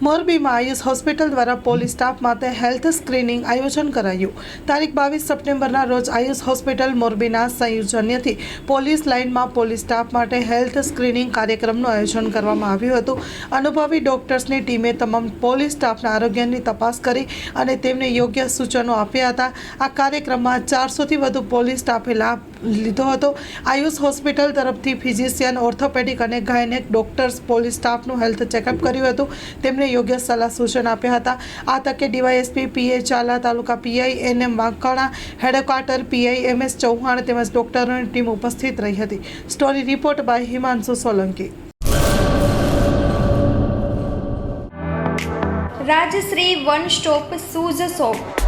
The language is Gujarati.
મોરબીમાં આયુષ હોસ્પિટલ દ્વારા પોલીસ સ્ટાફ માટે હેલ્થ સ્ક્રીનિંગ આયોજન કરાયું. તારીખ બાવીસ સપ્ટેમ્બરના રોજ આયુષ હોસ્પિટલ મોરબીના સંયોજન્યથી પોલીસ લાઇનમાં પોલીસ સ્ટાફ માટે હેલ્થ સ્ક્રીનિંગ કાર્યક્રમનું આયોજન કરવામાં આવ્યું હતું. અનુભવી ડોક્ટર્સની ટીમે તમામ પોલીસ સ્ટાફના આરોગ્યની તપાસ કરી અને તેમને યોગ્ય સૂચનો આપ્યા હતા. આ કાર્યક્રમમાં ચારસોથી વધુ પોલીસ સ્ટાફે લાભ લીધો હતો. આયુષ હોસ્પિટલ તરફથી ફિઝિશિયન, ઓર્થોપેડિક અને ગાયનેક ડોક્ટર્સ પોલીસ સ્ટાફનું હેલ્થ ચેકઅપ કર્યું હતું. તેમને યોગ્ય સલાહ સૂચન આપ્યા હતા. આ તકે ડીવાયએસપી પીએ ચાલા, તાલુકા PI N M Vankana, headquarter PI M S Chauhan તેમજ ડોક્ટરોની ટીમ ઉપસ્થિત રહી હતી. Story report by Himanshu Solanki. Rajshree one stop shoes shop